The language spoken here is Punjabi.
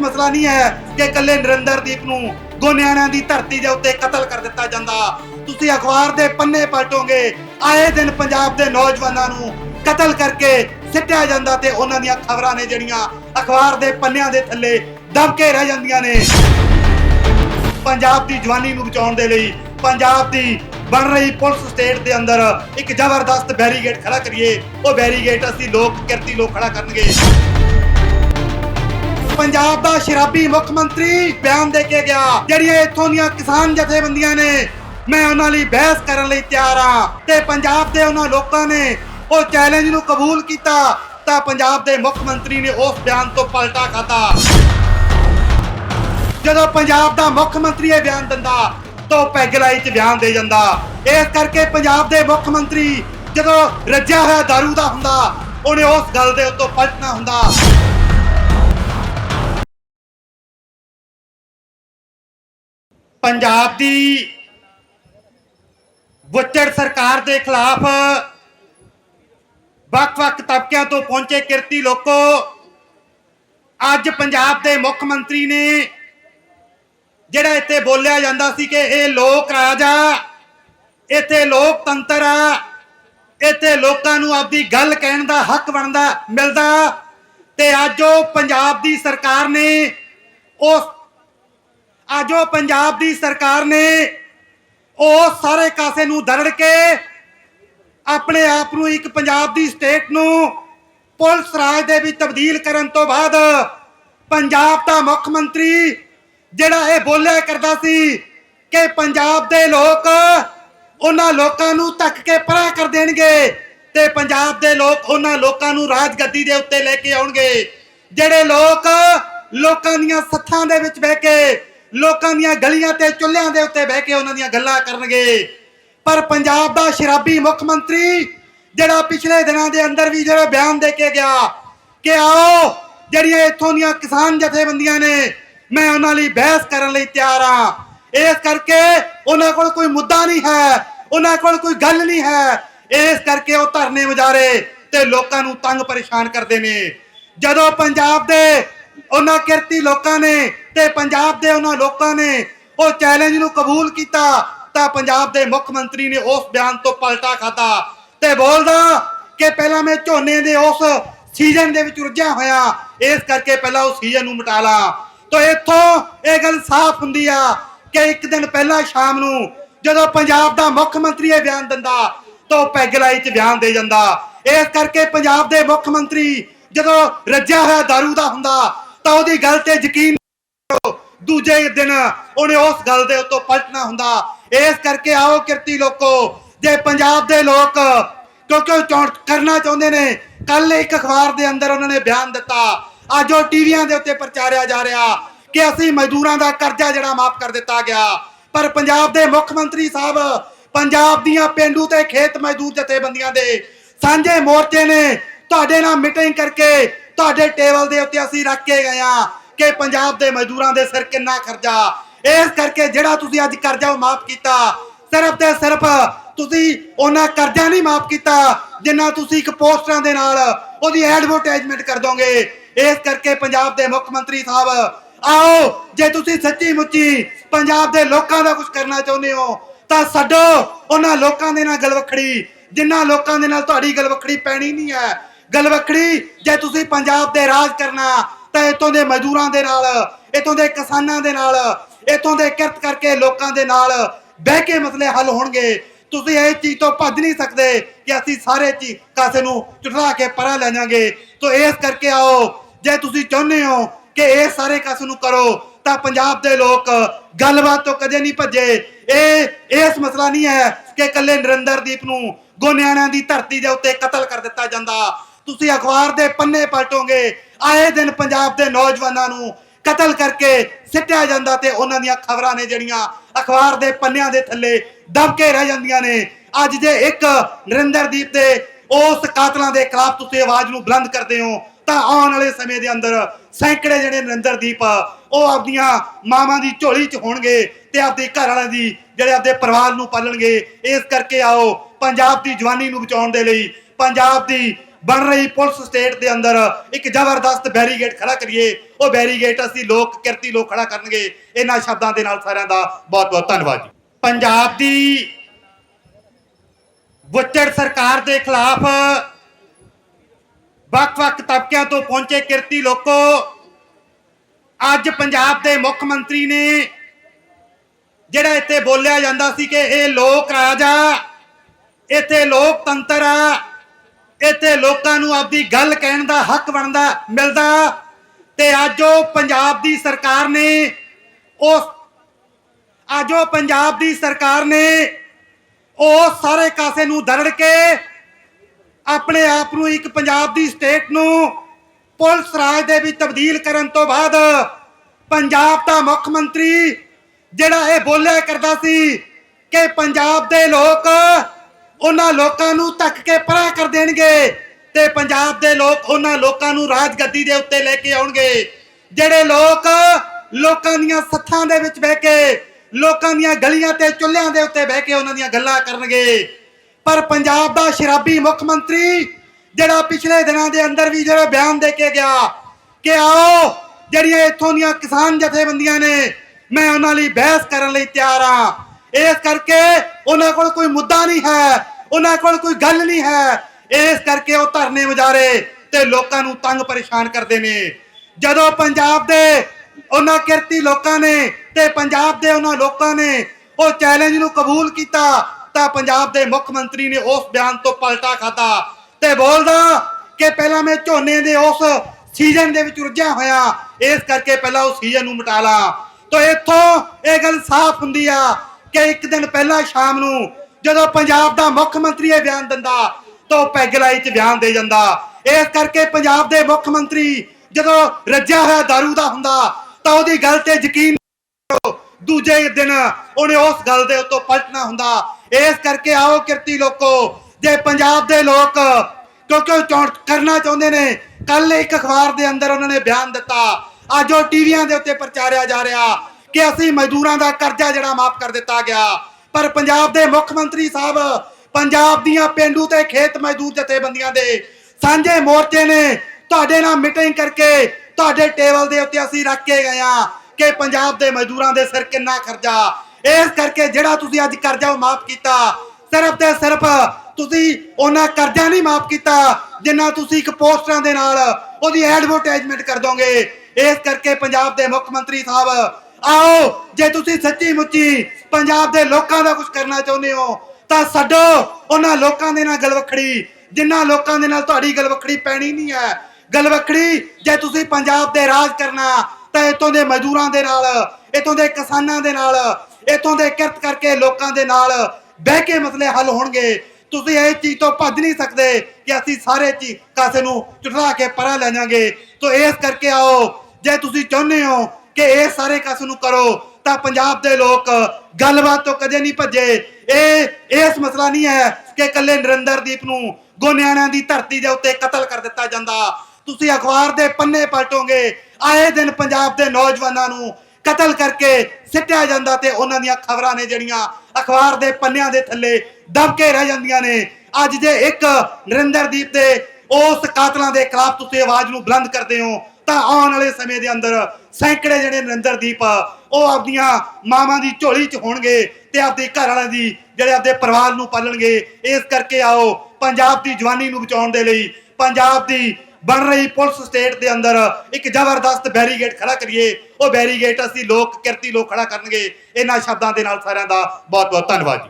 ਮਸਲਾ ਨਹੀਂ ਹੈ ਕਿ ਇਕੱਲੇ ਨਰਿੰਦਰਦੀਪ ਨੂੰ ਗੋਨਿਆਣਾ ਦੀ ਧਰਤੀ ਦੇ ਉੱਤੇ ਕਤਲ ਕਰ ਦਿੱਤਾ ਜਾਂਦਾ। ਤੁਸੀਂ ਅਖਬਾਰ ਦੇ ਪੰਨੇ ਪਲਟੋਗੇ, ਆਏ ਦਿਨ ਪੰਜਾਬ ਦੇ ਨੌਜਵਾਨਾਂ ਨੂੰ ਕਤਲ ਕਰਕੇ ਸਿੱਟਿਆ ਜਾਂਦਾ ਤੇ ਉਹਨਾਂ ਦੀਆਂ ਖਬਰਾਂ ਨੇ ਜਿਹੜੀਆਂ ਅਖਬਾਰ ਦੇ ਪੰਨਿਆਂ ਦੇ ਥੱਲੇ ਦਬਕੇ ਰਹਿ ਜਾਂਦੀਆਂ ਨੇ। ਪੰਜਾਬ ਦੀ ਜਵਾਨੀ ਨੂੰ ਬਚਾਉਣ ਦੇ ਲਈ ਪੰਜਾਬ ਦੀ ਬਣ ਰਹੀ ਪੁਲਿਸ ਸਟੇਟ ਦੇ ਅੰਦਰ ਇੱਕ ਜ਼ਬਰਦਸਤ ਬੈਰੀਗੇਡ ਖੜਾ ਕਰੀਏ। ਉਹ ਬੈਰੀਗੇਡ ਅਸੀਂ ਲੋਕ ਕਿਰਤੀ ਲੋਕ ਖੜਾ ਕਰਨਗੇ। ਪੰਜਾਬ ਦਾ ਸ਼ਰਾਬੀ ਮੁੱਖ ਮੰਤਰੀ ਬਿਆਨ ਦੇ ਕੇ ਗਿਆ, ਜਿਹੜੀਆਂ ਇੱਥੋਂ ਦੀਆਂ ਕਿਸਾਨ ਜਥੇਬੰਦੀਆਂ ਨੇ, ਮੈਂ ਉਹਨਾਂ ਲਈ ਬਹਿਸ ਕਰਨ ਲਈ ਤਿਆਰ ਆ ਤੇ ਪੰਜਾਬ ਦੇ ਉਹਨਾਂ ਲੋਕਾਂ ਨੇ ਉਹ ਚੈਲੰਜ ਨੂੰ ਕਬੂਲ ਕੀਤਾ, ਤਾਂ ਪੰਜਾਬ ਦੇ ਮੁੱਖ ਮੰਤਰੀ ਨੇ ਉਸ ਬਿਆਨ ਤੋਂ ਪਲਟਾ ਖਾਧਾ। ਜਦੋਂ ਪੰਜਾਬ ਦਾ ਮੁੱਖ ਮੰਤਰੀ ਇਹ ਬਿਆਨ ਦਿੰਦਾ, ਤਾਂ ਉਹ ਪੈਗ 'ਚ ਬਿਆਨ ਦੇ ਜਾਂਦਾ। ਇਸ ਕਰਕੇ ਪੰਜਾਬ ਦੇ ਮੁੱਖ ਮੰਤਰੀ ਜਦੋਂ ਰੱਜਿਆ ਹੋਇਆ दारू ਦਾ ਹੁੰਦਾ, ਉਹਨੇ ਉਸ ਗੱਲ ਦੇ ਉੱਤੋਂ ਪਲਟਣਾ ਹੁੰਦਾ। ਪੰਜਾਬ ਦੀ ਬੁੱਚੜ ਸਰਕਾਰ ਦੇ ਖਿਲਾਫ ਵੱਖ-ਵੱਖ ਤਬਕਿਆਂ ਤੋਂ ਪਹੁੰਚੇ ਕਿਰਤੀ ਲੋਕੋ, ਅੱਜ ਪੰਜਾਬ ਦੇ ਮੁੱਖ ਮੰਤਰੀ ਨੇ ਜਿਹੜਾ ਇੱਥੇ ਬੋਲਿਆ ਜਾਂਦਾ ਸੀ ਕਿ ਇਹ ਲੋਕ ਰਾਜ ਆ, ਇੱਥੇ ਲੋਕਤੰਤਰ ਆ, ਇੱਥੇ ਲੋਕਾਂ ਨੂੰ ਆਪਦੀ ਗੱਲ ਕਹਿਣ ਦਾ ਹੱਕ ਬਣਦਾ, ਮਿਲਦਾ ਤੇ ਅੱਜ ਉਹ ਪੰਜਾਬ ਦੀ ਸਰਕਾਰ ਨੇ ਉਸ ਅੱਜ ਉਹ ਪੰਜਾਬ ਦੀ ਸਰਕਾਰ ਨੇ ਉਹ ਸਾਰੇ ਕਾਸੇ ਨੂੰ ਦਰੜ ਕੇ ਆਪਣੇ ਆਪ ਨੂੰ ਇੱਕ ਪੰਜਾਬ ਦੀ ਸਟੇਟ ਨੂੰ ਪੁਲਿਸ ਰਾਜ ਦੇ ਵਿੱਚ ਤਬਦੀਲ ਕਰਨ ਤੋਂ ਬਾਅਦ ਪੰਜਾਬ ਦਾ ਮੁੱਖ ਮੰਤਰੀ ਜਿਹੜਾ ਇਹ ਬੋਲਿਆ ਕਰਦਾ ਸੀ ਕਿ ਪੰਜਾਬ ਦੇ ਲੋਕ ਉਹਨਾਂ ਲੋਕਾਂ ਨੂੰ ਧੱਕ ਕੇ ਪਰਾਂ ਕਰ ਦੇਣਗੇ ਤੇ ਪੰਜਾਬ ਦੇ ਲੋਕ ਉਹਨਾਂ ਲੋਕਾਂ ਨੂੰ ਰਾਜ ਗੱਦੀ ਦੇ ਉੱਤੇ ਲੈ ਕੇ ਆਉਣਗੇ। ਜਿਹੜੇ ਲੋਕ ਲੋਕਾਂ ਦੀਆਂ ਸੱਥਾਂ ਦੇ ਵਿੱਚ ਬਹਿ ਕੇ ਲੋਕਾਂ ਦੀਆਂ ਗਲੀਆਂ ਤੇ ਚੁੱਲ੍ਹਿਆਂ ਦੇ ਉੱਤੇ ਬਹਿ ਕੇ ਉਹਨਾਂ ਦੀਆਂ ਗੱਲਾਂ ਕਰਨਗੇ। ਪਰ ਪੰਜਾਬ ਦਾ ਸ਼ਰਾਬੀ ਮੁੱਖ ਮੰਤਰੀ, ਜਿਹੜਾ ਪਿਛਲੇ ਦਿਨਾਂ ਦੇ ਅੰਦਰ ਵੀ ਜਿਹੜਾ ਬਿਆਨ ਦੇ ਕੇ ਗਿਆ ਕਿ ਆਓ, ਜਿਹੜੀਆਂ ਇੱਥੋਂ ਦੀਆਂ ਕਿਸਾਨ ਜਥੇਬੰਦੀਆਂ ਨੇ, ਮੈਂ ਉਹਨਾਂ ਲਈ ਬਹਿਸ ਕਰਨ ਲਈ ਤਿਆਰ ਆ ਇਸ ਕਰਕੇ ਉਹਨਾਂ ਕੋਲ ਕੋਈ ਮੁੱਦਾ ਨਹੀਂ ਹੈ, ਉਹਨਾਂ ਕੋਲ ਕੋਈ ਗੱਲ ਨਹੀਂ ਹੈ। ਇਸ ਕਰਕੇ ਉਹ ਧਰਨੇ ਮੁਜ਼ਾਰੇ ਤੇ ਲੋਕਾਂ ਨੂੰ ਤੰਗ ਪਰੇਸ਼ਾਨ ਕਰਦੇ ਨੇ। ਜਦੋਂ ਪੰਜਾਬ ਦੇ ਉਹਨਾਂ ਕਿਰਤੀ ਲੋਕਾਂ ਨੇ ਤੇ ਪੰਜਾਬ ਦੇ ਉਹਨਾਂ ਲੋਕਾਂ ਨੇ ਉਹ ਚੈਲੰਜ ਨੂੰ ਕਬੂਲ ਕੀਤਾ, ਤਾਂ ਪੰਜਾਬ ਦੇ ਮੁੱਖ ਮੰਤਰੀ ਨੇ ਉਸ ਬਿਆਨ ਤੋਂ ਪਲਟਾ ਖਾਧਾ। ਤੇ ਬੋਲਦਾ ਕਿ ਪਹਿਲਾਂ ਮੈਂ ਝੋਨੇ ਦੇ ਉਸ ਸੀਜ਼ਨ ਦੇ ਵਿੱਚ ਰੁੱਝਿਆ ਹੋਇਆ, ਇਸ ਕਰਕੇ ਪਹਿਲਾਂ ਉਹ ਸੀਜ਼ਨ ਨੂੰ ਮਿਟਾ ਲਾ। ਤਾਂ ਇੱਥੋਂ ਇਹ ਗੱਲ ਸਾਫ਼ ਹੁੰਦੀ ਆ ਕਿ ਇੱਕ ਦਿਨ ਪਹਿਲਾਂ ਸ਼ਾਮ ਨੂੰ ਜਦੋਂ ਪੰਜਾਬ ਦਾ ਮੁੱਖ ਮੰਤਰੀ ਇਹ ਬਿਆਨ ਦਿੰਦਾ, ਤਾਂ ਉਹ ਪੈਗ ਲਾਈ 'ਚ ਬਿਆਨ ਦੇ ਜਾਂਦਾ। ਇਸ ਕਰਕੇ ਪੰਜਾਬ ਦੇ ਮੁੱਖ ਮੰਤਰੀ ਜਦੋਂ ਰੱਜਿਆ ਹੋਇਆ दारू ਦਾ ਹੁੰਦਾ, ਤਾਂ ਉਹਦੀ ਗੱਲ ਤੇ ਯਕੀਨ ਦੂਜੇ ਦਿਨ ਉਹਨੇ ਉਸ ਗੱਲ ਦੇ ਉੱਤੋਂ ਪਲਟਣਾ ਹੁੰਦਾ। ਇਸ ਕਰਕੇ ਆਓ ਕਿਰਤੀ ਲੋਕੋ, ਜੇ ਪੰਜਾਬ ਦੇ ਲੋਕ ਕਿਉਂਕਿ ਉਹ ਕਰਨਾ ਚਾਹੁੰਦੇ ਨੇ ਕੱਲ ਇੱਕ ਅਖਬਾਰ ਦੇ ਅੰਦਰ ਉਹਨਾਂ ਨੇ ਬਿਆਨ ਦਿੱਤਾ। ਅੱਜ ਉਹ ਟੀਵੀਆਂ ਦੇ ਉੱਤੇ ਪ੍ਰਚਾਰਿਆ ਜਾ ਰਿਹਾ ਕਿ ਅਸੀਂ ਮਜ਼ਦੂਰਾਂ ਦਾ ਕਰਜ਼ਾ ਜਿਹੜਾ ਮਾਫ ਕਰ ਦਿੱਤਾ ਗਿਆ। ਪਰ ਪੰਜਾਬ ਦੇ ਮੁੱਖ ਮੰਤਰੀ ਸਾਹਿਬ ਪੰਜਾਬ ਦੀਆਂ ਪਿੰਡੂ ਤੇ ਖੇਤ ਮਜ਼ਦੂਰ ਜਥੇਬੰਦੀਆਂ ਦੇ ਸਾਂਝੇ ਮੋਰਚੇ ਨੇ, ਤੁਹਾਡੇ ਨਾਲ ਮੀਟਿੰਗ ਕਰਕੇ ਤੁਹਾਡੇ ਟੇਬਲ ਦੇ ਉੱਤੇ ਅਸੀਂ ਰੱਖ ਕੇ ਗਏ ਆ ਕਿ ਪੰਜਾਬ ਦੇ ਮਜ਼ਦੂਰਾਂ ਦੇ ਸਿਰ ਕਿੰਨਾ ਖਰਚਾ? ਇਸ ਕਰਕੇ ਜਿਹੜਾ ਤੁਸੀਂ ਅੱਜ ਕਰਜ਼ਾ ਮਾਫ ਕੀਤਾ, ਸਿਰਫ ਤੇ ਸਿਰਫ ਤੁਸੀਂ ਉਹਨਾਂ ਕਰਜ਼ਾ ਨਹੀਂ ਮਾਫ ਕੀਤਾ, ਜਿੰਨਾ ਤੁਸੀਂ ਇੱਕ ਪੋਸਟਰਾਂ ਦੇ ਨਾਲ ਉਹਦੀ ਐਡਵਰਟਾਈਜ਼ਮੈਂਟ ਕਰ ਦੋਗੇ। ਇਸ ਕਰਕੇ ਪੰਜਾਬ ਦੇ ਮੁੱਖ ਮੰਤਰੀ ਸਾਹਿਬ, ਆਓ, ਜੇ ਤੁਸੀਂ ਸੱਚੀ ਮੁੱਚੀ ਪੰਜਾਬ ਦੇ ਲੋਕਾਂ ਦਾ ਕੁਝ ਕਰਨਾ ਚਾਹੁੰਦੇ ਹੋ, ਤਾਂ ਛੱਡੋ ਉਹਨਾਂ ਲੋਕਾਂ ਦੇ ਨਾਲ ਗਲਵਖੜੀ ਜਿਨ੍ਹਾਂ ਲੋਕਾਂ ਦੇ ਨਾਲ ਤੁਹਾਡੀ ਗਲਵਖੜੀ ਪੈਣੀ ਨਹੀਂ ਹੈ। ਗਲਵਖੜੀ ਜੇ ਤੁਸੀਂ ਪੰਜਾਬ ਦੇ ਰਾਜ ਕਰਨਾ ਤਾਂ ਇਤੋਂ ਦੇ ਮਜ਼ਦੂਰਾਂ ਦੇ ਨਾਲ ਇਤੋਂ ਦੇ ਕਿਸਾਨਾਂ ਦੇ ਨਾਲ ਇਤੋਂ ਦੇ ਕਿਰਤ ਕਰਕੇ ਲੋਕਾਂ ਦੇ ਨਾਲ ਬਹਿ ਕੇ ਮਸਲੇ ਹੱਲ ਹੋਣਗੇ। ਤੁਸੀਂ ਇਹ ਚੀਜ਼ ਤੋਂ ਭੱਜ ਨਹੀਂ ਸਕਦੇ ਕਿ ਅਸੀਂ ਸਾਰੇ ਚੀ ਕਾਸੇ ਨੂੰ ਚੁਟਲਾ ਕੇ ਪਰਾਂ ਲੈ ਜਾਾਂਗੇ ਤੋਂ ਇਸ ਕਰਕੇ ਆਓ, ਜੇ ਤੁਸੀਂ ਚਾਹੁੰਦੇ ਹੋ ਕਿ ਇਹ ਸਾਰੇ ਕਾਸੇ ਨੂੰ ਕਰੋ, ਤਾਂ ਪੰਜਾਬ ਦੇ ਲੋਕ ਗੱਲਬਾਤ ਤੋਂ ਕਦੇ ਨਹੀਂ ਭੱਜੇ। ਇਹ, ਇਸ ਮਸਲਾ ਨਹੀਂ ਹੈ ਕਿ ਇਕੱਲੇ ਨਰਿੰਦਰਦੀਪ ਨੂੰ ਗੋਨਿਆਣਾ ਦੀ ਧਰਤੀ ਦੇ ਉੱਤੇ ਕਤਲ ਕਰ ਦਿੱਤਾ ਜਾਂਦਾ। ਤੁਸੀਂ ਅਖਬਾਰ ਦੇ ਪੰਨੇ ਪਲਟੋਗੇ ਆਏ ਦਿਨ ਪੰਜਾਬ ਦੇ ਨੌਜਵਾਨਾਂ ਨੂੰ ਕਤਲ ਕਰਕੇ ਸਿੱਟਿਆ ਜਾਂਦਾ ਤੇ ਉਹਨਾਂ ਦੀਆਂ ਖਬਰਾਂ ਨੇ ਜਿਹੜੀਆਂ ਅਖਬਾਰ ਦੇ ਪੰਨਿਆਂ ਦੇ ਥੱਲੇ ਦਬ ਕੇ ਰਹਿ ਜਾਂਦੀਆਂ ਨੇ। ਅੱਜ ਜੇ ਇੱਕ ਨਰਿੰਦਰਦੀਪ ਦੇ ਉਸ ਕਾਤਲਾਂ ਦੇ ਖਿਲਾਫ ਤੁਸੀਂ ਆਵਾਜ਼ ਨੂੰ ਬੁਲੰਦ ਕਰਦੇ ਹੋ ਤਾਂ ਆਉਣ ਵਾਲੇ ਸਮੇਂ ਦੇ ਅੰਦਰ ਸੈਂਕੜੇ ਜਿਹੜੇ ਨਰਿੰਦਰਦੀਪ ਆ, ਉਹ ਆਪਦੀਆਂ ਮਾਵਾਂ ਦੀ ਝੋਲੀ 'ਚ ਹੋਣਗੇ ਤੇ ਆਪਦੇ ਘਰ ਵਾਲਿਆਂ ਦੀ ਜਿਹੜੇ ਆਪਦੇ ਪਰਿਵਾਰ ਨੂੰ ਪਾਲਣਗੇ। ਇਸ ਕਰਕੇ ਆਓ ਪੰਜਾਬ ਦੀ ਜਵਾਨੀ ਨੂੰ ਬਚਾਉਣ ਦੇ ਲਈ ਪੰਜਾਬ ਦੀ ਬਣ ਰਹੀ ਪੁਲਿਸ ਸਟੇਟ ਦੇ ਅੰਦਰ। ਇੱਕ ਜ਼ਬਰਦਸਤ ਬੈਰੀਗੇਟ ਖੜਾ ਕਰੀਏ। ਉਹ ਬੈਰੀਗੇਟ ਅਸੀਂ ਲੋਕ, ਕਿਰਤੀ ਲੋਕ ਖੜਾ ਕਰਨਗੇ। ਇਹਨਾਂ ਸ਼ਬਦਾਂ ਦੇ ਨਾਲ ਸਾਰਿਆਂ ਦਾ ਬਹੁਤ ਬਹੁਤ ਧੰਨਵਾਦ ਜੀ। ਪੰਜਾਬ ਦੀ ਬੁੱਚੜ ਸਰਕਾਰ ਦੇ ਖਿਲਾਫ ਵੱਖ-ਵੱਖ ਤਬਕਿਆਂ ਤੋਂ ਪਹੁੰਚੇ ਕਿਰਤੀ ਲੋਕੋ, ਅੱਜ ਪੰਜਾਬ ਦੇ ਮੁੱਖ ਮੰਤਰੀ ਨੇ ਜਿਹੜਾ ਇੱਥੇ ਬੋਲਿਆ ਜਾਂਦਾ ਸੀ ਕਿ ਇਹ ਲੋਕ ਰਾਜ ਆ ਇੱਥੇ ਲੋਕਤੰਤਰ ਆ। ਇੱਥੇ ਲੋਕਾਂ ਨੂੰ ਆਪਦੀ ਗੱਲ ਕਹਿਣ ਦਾ ਹੱਕ ਬਣਦਾ, ਮਿਲਦਾ। ਤੇ ਅੱਜ ਉਹ ਪੰਜਾਬ ਦੀ ਸਰਕਾਰ ਨੇ ਉਸ ਅੱਜ ਉਹ ਪੰਜਾਬ ਦੀ ਸਰਕਾਰ ਨੇ ਉਹ ਸਾਰੇ ਕਾਸੇ ਨੂੰ ਦਰੜ ਕੇ ਆਪਣੇ ਆਪ ਨੂੰ ਇੱਕ ਪੰਜਾਬ ਦੀ ਸਟੇਟ ਨੂੰ ਪੁਲਿਸ ਰਾਜ ਦੇ ਵਿੱਚ ਤਬਦੀਲ ਕਰਨ ਤੋਂ ਬਾਅਦ ਪੰਜਾਬ ਦਾ ਮੁੱਖ ਮੰਤਰੀ ਜਿਹੜਾ ਇਹ ਬੋਲਿਆ ਕਰਦਾ ਸੀ ਕਿ ਪੰਜਾਬ ਦੇ ਲੋਕ ਉਹਨਾਂ ਲੋਕਾਂ ਨੂੰ ਧੱਕ ਕੇ ਪਰਾਂ ਕਰ ਦੇਣਗੇ ਤੇ ਪੰਜਾਬ ਦੇ ਲੋਕ ਉਹਨਾਂ ਲੋਕਾਂ ਨੂੰ ਰਾਜ ਗੱਦੀ ਦੇ ਉੱਤੇ ਲੈ ਕੇ ਆਉਣਗੇ। ਜਿਹੜੇ ਲੋਕ ਲੋਕਾਂ ਦੀਆਂ ਸੱਥਾਂ ਦੇ ਵਿੱਚ ਬਹਿ ਕੇ, ਲੋਕਾਂ ਦੀਆਂ ਗਲੀਆਂ ਤੇ ਚੁੱਲ੍ਹਿਆਂ ਦੇ ਉੱਤੇ ਬਹਿ ਕੇ ਉਹਨਾਂ ਦੀਆਂ ਗੱਲਾਂ ਕਰਨਗੇ। ਪਰ ਪੰਜਾਬ ਦਾ ਸ਼ਰਾਬੀ ਮੁੱਖ ਮੰਤਰੀ ਜਿਹੜਾ ਪਿਛਲੇ ਦਿਨਾਂ ਦੇ ਅੰਦਰ ਵੀ ਜਿਹੜਾ ਬਿਆਨ ਦੇ ਕੇ ਗਿਆ ਕਿ ਆਓ, ਜਿਹੜੀਆਂ ਇੱਥੋਂ ਦੀਆਂ ਕਿਸਾਨ ਜਥੇਬੰਦੀਆਂ ਨੇ, ਮੈਂ ਉਹਨਾਂ ਲਈ ਬਹਿਸ ਕਰਨ ਲਈ ਤਿਆਰ ਆ ਇਸ ਕਰਕੇ ਉਹਨਾਂ ਕੋਲ ਕੋਈ ਮੁੱਦਾ ਨਹੀਂ ਹੈ। ਉਹਨਾਂ ਕੋਲ ਕੋਈ ਗੱਲ ਨਹੀਂ ਹੈ। ਇਸ ਕਰਕੇ ਉਹ ਧਰਨੇ ਮੁਜ਼ਾਰੇ ਤੇ ਲੋਕਾਂ ਨੂੰ ਤੰਗ ਪਰੇਸ਼ਾਨ ਕਰਦੇ ਨੇ। ਜਦੋਂ ਪੰਜਾਬ ਦੇ ਉਹਨਾਂ ਕਿਰਤੀ ਲੋਕਾਂ ਨੇ ਤੇ ਪੰਜਾਬ ਦੇ ਉਹਨਾਂ ਲੋਕਾਂ ਨੇ ਉਹ ਚੈਲੰਜ ਨੂੰ ਕਬੂਲ ਕੀਤਾ, ਤਾਂ ਪੰਜਾਬ ਦੇ ਮੁੱਖ ਮੰਤਰੀ ਨੇ ਉਸ ਬਿਆਨ ਤੋਂ ਪਲਟਾ ਖਾਦਾ ਤੇ ਬੋਲਦਾ ਕਿ ਪਹਿਲਾਂ ਮੈਂ ਝੋਨੇ ਦੇ ਉਸ ਸੀਜ਼ਨ ਦੇ ਵਿੱਚ ਰੁੱਝਿਆ ਹੋਇਆ, ਇਸ ਕਰਕੇ ਪਹਿਲਾਂ ਉਸ ਸੀਜ਼ਨ ਨੂੰ ਮਿਟਾ ਲਾ। ਤਾਂ ਇੱਥੋਂ ਇਹ ਗੱਲ ਸਾਫ਼ ਹੁੰਦੀ ਆ ਕਿ ਇੱਕ ਦਿਨ ਪਹਿਲਾਂ ਸ਼ਾਮ ਨੂੰ ਜਦੋਂ ਪੰਜਾਬ ਦਾ ਮੁੱਖ ਮੰਤਰੀ ਇਹ ਬਿਆਨ ਦਿੰਦਾ, ਤਾਂ ਉਹ ਪੈਗ ਲਾਈ 'ਚ ਬਿਆਨ ਦੇ ਜਾਂਦਾ। ਇਸ ਕਰਕੇ ਪੰਜਾਬ ਦੇ ਮੁੱਖ ਮੰਤਰੀ ਜਦੋਂ ਰੱਜਿਆ ਹੋਇਆ दारू ਦਾ ਹੁੰਦਾ, ਤਾਂ ਉਹਦੀ ਗੱਲ ਤੇ ਯਕੀਨ ਦੂਜੇ ਦਿਨ ਉਹਨੇ ਉਸ ਗੱਲ ਦੇ ਉੱਤੋਂ ਪਲਟਣਾ ਹੁੰਦਾ। ਇਸ ਕਰਕੇ ਆਓ ਕਿਰਤੀ ਲੋਕੋ, ਜੇ ਪੰਜਾਬ ਦੇ ਲੋਕ ਕਿਉਂਕਿ ਉਹ ਚੋਣ ਕਰਨਾ ਚਾਹੁੰਦੇ ਨੇ ਕੱਲ ਇੱਕ ਅਖਬਾਰ ਦੇ ਅੰਦਰ ਉਹਨਾਂ ਨੇ ਬਿਆਨ ਦਿੱਤਾ। ਅੱਜ ਉਹ ਟੀਵੀਆਂ ਦੇ ਉੱਤੇ ਪ੍ਰਚਾਰਿਆ ਜਾ ਰਿਹਾ ਕਿ ਅਸੀਂ ਮਜ਼ਦੂਰਾਂ ਦਾ ਕਰਜ਼ਾ ਜਿਹੜਾ ਮਾਫ ਕਰ ਦਿੱਤਾ ਗਿਆ। ਪਰ ਪੰਜਾਬ ਦੇ ਮੁੱਖ ਮੰਤਰੀ ਸਾਹਿਬ ਪੰਜਾਬ ਦੀਆਂ ਪਿੰਡੂ ਤੇ ਖੇਤ ਮਜ਼ਦੂਰ ਜਥੇਬੰਦੀਆਂ ਦੇ ਸਾਂਝੇ ਮੋਰਚੇ ਨੇ ਤੁਹਾਡੇ ਨਾਲ ਮੀਟਿੰਗ ਕਰਕੇ ਤੁਹਾਡੇ ਟੇਬਲ ਦੇ ਉੱਤੇ ਅਸੀਂ ਰੱਖ ਕੇ ਗਏ ਆ ਕਿ ਪੰਜਾਬ ਦੇ ਮਜ਼ਦੂਰਾਂ ਦੇ ਸਿਰ ਕਿੰਨਾ ਖਰਚਾ। ਇਸ ਕਰਕੇ ਜਿਹੜਾ ਤੁਸੀਂ ਅੱਜ ਕਰਜ਼ਾ ਉਹ ਮਾਫ ਕੀਤਾ, ਸਿਰਫ ਤੇ ਸਿਰਫ ਤੁਸੀਂ ਉਹਨਾਂ ਕਰਜ਼ਾ ਨਹੀਂ ਮਾਫ ਕੀਤਾ ਜਿੰਨਾ ਤੁਸੀਂ ਇੱਕ ਪੋਸਟਰਾਂ ਦੇ ਨਾਲ ਉਹਦੀ ਐਡਵਰਟਾਈਜ਼ਮੈਂਟ ਕਰ ਦੋਗੇ। ਇਸ ਕਰਕੇ ਪੰਜਾਬ ਦੇ ਮੁੱਖ ਮੰਤਰੀ ਸਾਹਿਬ ਆਓ, ਜੇ ਤੁਸੀਂ ਸੱਚੀ ਮੁੱਚੀ ਪੰਜਾਬ ਦੇ ਲੋਕਾਂ ਦਾ ਕੁਝ ਕਰਨਾ ਚਾਹੁੰਦੇ ਹੋ, ਤਾਂ ਛੱਡੋ, ਉਹਨਾਂ ਲੋਕਾਂ ਦੇ ਨਾਲ ਗਲਵਖੜੀ ਜਿਨ੍ਹਾਂ ਲੋਕਾਂ ਦੇ ਨਾਲ ਤੁਹਾਡੀ ਗਲਵਖੜੀ ਪੈਣੀ ਨਹੀਂ ਹੈ। ਗਲਵਖੜੀ ਜੇ ਤੁਸੀਂ ਪੰਜਾਬ ਦੇ ਰਾਜ ਕਰਨਾ, ਤਾਂ ਇਤੋਂ ਦੇ ਮਜ਼ਦੂਰਾਂ ਦੇ ਨਾਲ ਇਤੋਂ ਦੇ ਕਿਸਾਨਾਂ ਦੇ ਨਾਲ ਇਤੋਂ ਦੇ ਕਿਰਤ ਕਰਕੇ ਲੋਕਾਂ ਦੇ ਨਾਲ ਬਹਿ ਕੇ ਮਸਲੇ ਹੱਲ ਹੋਣਗੇ। ਤੁਸੀਂ ਇਹ ਚੀਜ਼ ਤੋਂ ਭੱਜ ਨਹੀਂ ਸਕਦੇ ਕਿ ਅਸੀਂ ਸਾਰੇ ਚੀ, ਕਾਸੇ ਨੂੰ ਚੁਟਲਾ ਕੇ ਪਰਾਂ ਲੈ ਜਾਾਂਗੇ ਤੋਂ ਇਸ ਕਰਕੇ ਆਓ, ਜੇ ਤੁਸੀਂ ਚਾਹੁੰਦੇ ਹੋ ਕਿ ਇਹ ਸਾਰੇ ਕਾਸੇ ਨੂੰ ਕਰੋ, ਤਾਂ ਪੰਜਾਬ ਦੇ ਲੋਕ ਗੱਲਬਾਤ ਤੋਂ ਕਦੇ ਨਹੀਂ ਭੱਜੇ। ਇਹ, ਇਸ ਮਸਲਾ ਨਹੀਂ ਹੈ ਕਿ ਕੱਲੇ ਨਰਿੰਦਰਦੀਪ ਨੂੰ ਗੋਨਿਆਣਿਆਂ ਦੀ ਧਰਤੀ ਦੇ ਉੱਤੇ ਕਤਲ ਕਰ ਦਿੱਤਾ ਜਾਂਦਾ। ਤੁਸੀਂ ਅਖਬਾਰ ਦੇ ਪੰਨੇ ਪਲਟੋਗੇ, ਆਏ ਦਿਨ ਪੰਜਾਬ ਦੇ ਨੌਜਵਾਨਾਂ ਨੂੰ ਕਤਲ ਕਰਕੇ ਸਿੱਟਿਆ ਜਾਂਦਾ ਤੇ ਉਹਨਾਂ ਦੀਆਂ ਖਬਰਾਂ ਨੇ ਜਿਹੜੀਆਂ ਅਖਬਾਰ ਦੇ ਪੰਨਿਆਂ ਦੇ ਥੱਲੇ ਦਬ ਕੇ ਰਹਿ ਜਾਂਦੀਆਂ ਨੇ। ਅੱਜ ਜੇ ਇੱਕ ਨਰਿੰਦਰਦੀਪ ਦੇ ਉਸ ਕਾਤਲਾਂ ਦੇ ਖਿਲਾਫ ਤੁਸੀਂ ਆਵਾਜ਼ ਨੂੰ ਬੁਲੰਦ ਕਰਦੇ ਹੋ ਤਾਂ ਆਉਣ ਵਾਲੇ ਸਮੇਂ ਦੇ ਅੰਦਰ ਸੈਂਕੜੇ ਜਿਹੜੇ ਨਰਿੰਦਰਦੀਪ ਉਹ ਆਪਦੀਆਂ ਮਾਵਾਂ ਦੀ ਝੋਲੀ 'ਚ ਹੋਣਗੇ ਤੇ ਆਪਦੇ ਘਰ ਵਾਲਿਆਂ ਦੀ, ਜਿਹੜੇ ਆਪਦੇ ਪਰਿਵਾਰ ਨੂੰ ਪਾਲਣਗੇ। ਇਸ ਕਰਕੇ ਆਓ, ਪੰਜਾਬ ਦੀ ਜਵਾਨੀ ਨੂੰ ਬਚਾਉਣ ਦੇ ਲਈ, ਪੰਜਾਬ ਦੀ ਬਣ ਰਹੀ ਪੁਲਿਸ ਸਟੇਟ ਦੇ ਅੰਦਰ ਇੱਕ ਜ਼ਬਰਦਸਤ ਬੈਰੀਗੇਟ ਖੜਾ ਕਰੀਏ। ਉਹ ਬੈਰੀਗੇਟ ਅਸੀਂ ਲੋਕ, ਕਿਰਤੀ ਲੋਕ ਖੜਾ ਕਰਨਗੇ। ਇਹਨਾਂ ਸ਼ਬਦਾਂ ਦੇ ਨਾਲ ਸਾਰਿਆਂ ਦਾ ਬਹੁਤ ਬਹੁਤ ਧੰਨਵਾਦ ਜੀ।